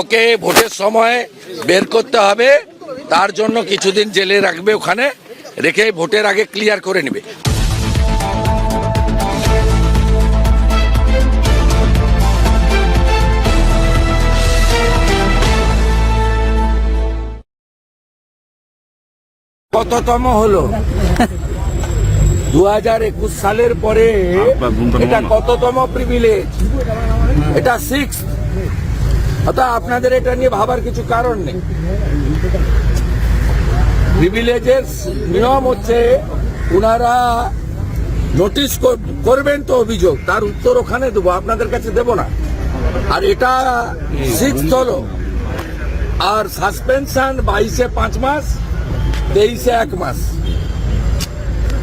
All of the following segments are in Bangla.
ওকে ভোটের সময় বের করতে হবে। তার জন্য কিছুদিন জেলে রাখবে ওখানে রেখে ভোটের আগে ক্লিয়ার করে নেবে। কততম হলো? দু হাজার একুশ সালের পরে এটা কততম প্রিভিলেজ এটা সিক্স অর্থাৎ আপনাদের এটা নিয়ে ভাবার কিছু কারণ নেই। প্রিভিলেজের নিয়ম হচ্ছে ওনারা নোটিশ করবেন তো অভিযোগ, তার উত্তর ওখানে দেবো, আপনাদের কাছে দেব না। আর এটা সিক্স হলো। আর সাসপেনশন বাইশে পাঁচ মাস, তেইশে এক মাস।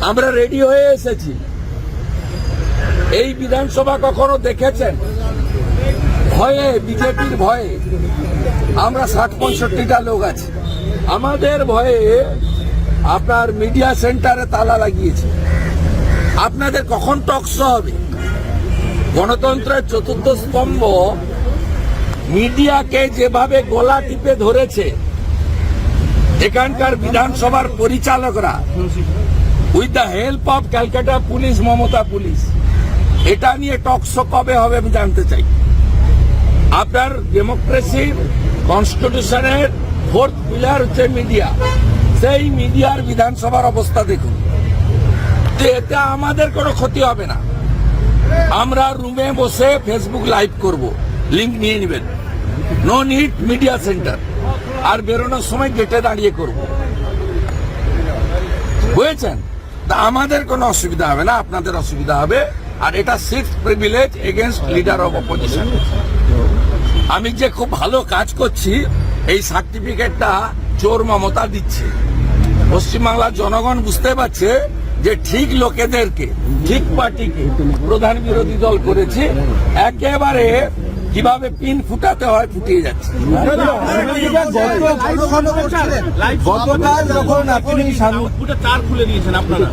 আমরা রেডি হয়ে এসেছি। এই বিধানসভা কখনো দেখেছেন? ভয়ে, বিজেপির ভয়ে আমরা ষাট পঁয়ষট্টিটা লোক আছি। আমাদের ভয়ে আপনার মিডিয়া সেন্টারে তালা লাগিয়েছে। আপনাদের কখন টকস হবে? গণতন্ত্রের চতুর্থ স্তম্ভ মিডিয়াকে যেভাবে গলা টিপে ধরেছে, এখানকার বিধানসভার পরিচালকরা with the help of Calcutta police Mamata police এটা নিয়ে টকশো কবে হবে আমি জানতে চাই। আপনার ডেমোক্রেসির কনস্টিটিউশনের ফোর্থ পিলার হচ্ছে মিডিয়া সেই মিডিয়ার বিধানসভার অবস্থা দেখুন। এতে আমাদের কোনো ক্ষতি হবে না। আমরা রুমে বসে ফেসবুক লাইভ করব। লিঙ্ক নিয়ে নেবেন। নো নিড মিডিয়া সেন্টার আর বেরোনোর সময় গেটে দাঁড়িয়ে করব। বুঝেছেন? তা আমাদের কোনো অসুবিধা হবে না, আপনাদের অসুবিধা হবে। আর এটা six privilege against leader of opposition আমি যে খুব ভালো কাজ করছি, এই সার্টিফিকেটটা চোর মমতা দিচ্ছে। পশ্চিমবাংলার জনগণ বুঝতে পারছে যে ঠিক লোকেদেরকে, ঠিক পার্টিকে প্রধান বিরোধী দল করেছে। একেবারে কীভাবে পিন ফুটাতে হয় ফুটিয়ে যাচ্ছে। গতকাল যখন আপনি তার খুলে দিয়েছেন আপনারা।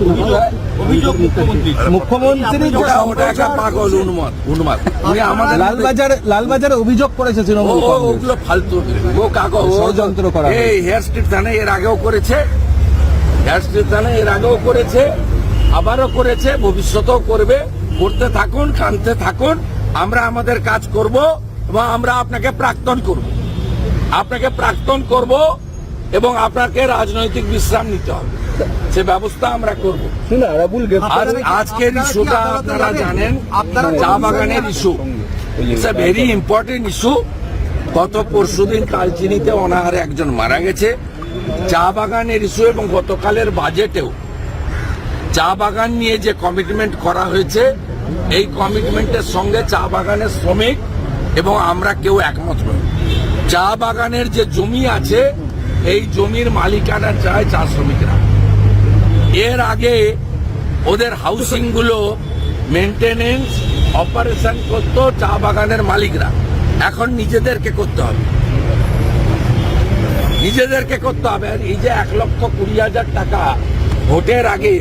অভিযোগ মুখ্যমন্ত্রী। মুখ্যমন্ত্রী ওটা ওটা একটা পাগল উন্মাদ উন্মাদ। উনি আমাদের লালবাজার লালবাজারে অভিযোগ করেছে ও তৃণমূল ওগুলো ফালতু ও কাগজ ষড়যন্ত্র করা। এই হেয়ার স্ট্রিট থানায় এর আগেও করেছে। হেয়ার স্ট্রিট থানায় এর আগেও করেছে। আবারও করেছে। ভবিষ্যতেও করবে। করতে থাকুন কানতে থাকুন। আমরা আমাদের কাজ করব এবং আমরা আপনাকে প্রাক্তন করব। আপনাকে প্রাক্তন করব এবং আপনাকে রাজনৈতিক বিশ্রাম নিতে হবে। সে ব্যবস্থা আমরা করব। আজকের ইস্যুটা আপনারা জানেন? চা বাগানের issue. It's a very important issue গত পরশুদিন কালচিনিতে অনাহারে একজন মারা গেছে। চা বাগানের ইস্যু এবং গতকালের বাজেটেও। চা বাগান নিয়ে যে কমিটমেন্ট করা হয়েছে এই কমিটমেন্টের সঙ্গে চা বাগানের শ্রমিক এবং আমরা কেউ একমত নই। চা বাগানের যে জমি আছে, এই জমির মালিকানা চায় চা শ্রমিকরা। এর আগে ওদের হাউসিংগুলো মেনটেনেন্স অপারেশন করতো চা বাগানের মালিকরা। এখন নিজেদেরকে করতে হবে। নিজেদেরকে করতে হবে। আর এই যে এক লক্ষ কুড়ি হাজার টাকা ভোটের আগে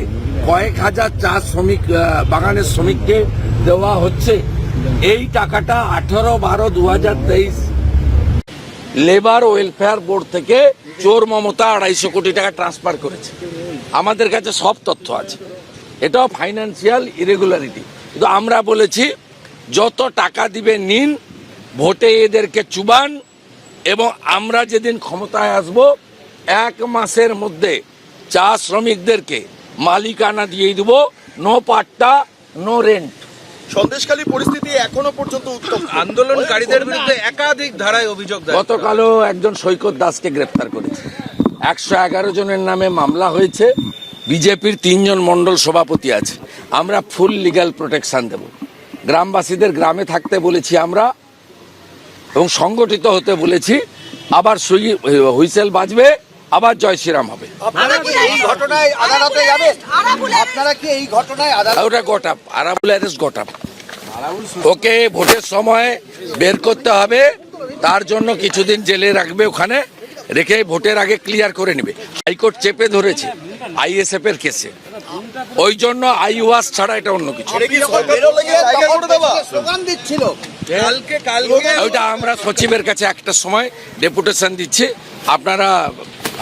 কয়েক হাজার চা শ্রমিক বাগানের শ্রমিককে দেওয়া হচ্ছে। এই টাকাটা আঠারো বারো দু লেবার ওয়েলফেয়ার বোর্ড থেকে চোর মমতা আড়াইশো কোটি টাকা ট্রান্সফার করেছে। আমাদের কাছে সব তথ্য আছে। এটাও ফাইন্যান্সিয়াল ইরেগুলারিটি কিন্তু আমরা বলেছি, যত টাকা দিবে নিন, ভোটে এদেরকে চুবান এবং আমরা যেদিন ক্ষমতায় আসব, এক মাসের মধ্যে চা শ্রমিকদেরকে মালিকানা দিয়ে দেব। No patta no rent Sandeshkhali পরিস্থিতি এখনও পর্যন্ত উত্তপ্ত। আন্দোলনকারীদের বিরুদ্ধে একাধিক ধারায় অভিযোগ গতকালও একজন সৈকত দাসকে গ্রেপ্তার করেছে। একশো এগারো জনের নামে মামলা হয়েছে। বিজেপির তিনজন মণ্ডল সভাপতি আছে। আমরা ফুল লিগ্যাল প্রোটেকশান দেব। গ্রামবাসীদের গ্রামে থাকতে বলেছি আমরা এবং সংগঠিত হতে বলেছি। আবার সুই- হুইসেল বাজবে। আবার জয় শ্রীরাম হবে। আপনারা কি এই ঘটনায় আদালতে যাবেন? আপনারা কি এই ঘটনায় আদালত আর ওটা আরাবুল অ্যারেস্ট ওকে ভোটের সময় বের করতে হবে তার জন্য কিছুদিন জেলে রাখবে ওখানে রেখে ভোটের আগে ক্লিয়ার করে নেবে। হাইকোর্ট চেপে ধরেছে আইএসএফ এর কেসে। ওই জন্য আই ওয়াস ছাড়া এটা অন্য কিছু। ওইটা আমরা সচিবের কাছে একটা সময় ডেপুটেশন দিচ্ছি। আপনারা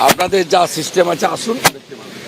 আপনাদের যা সিস্টেম আছে আসুন। দেখতে পাবেন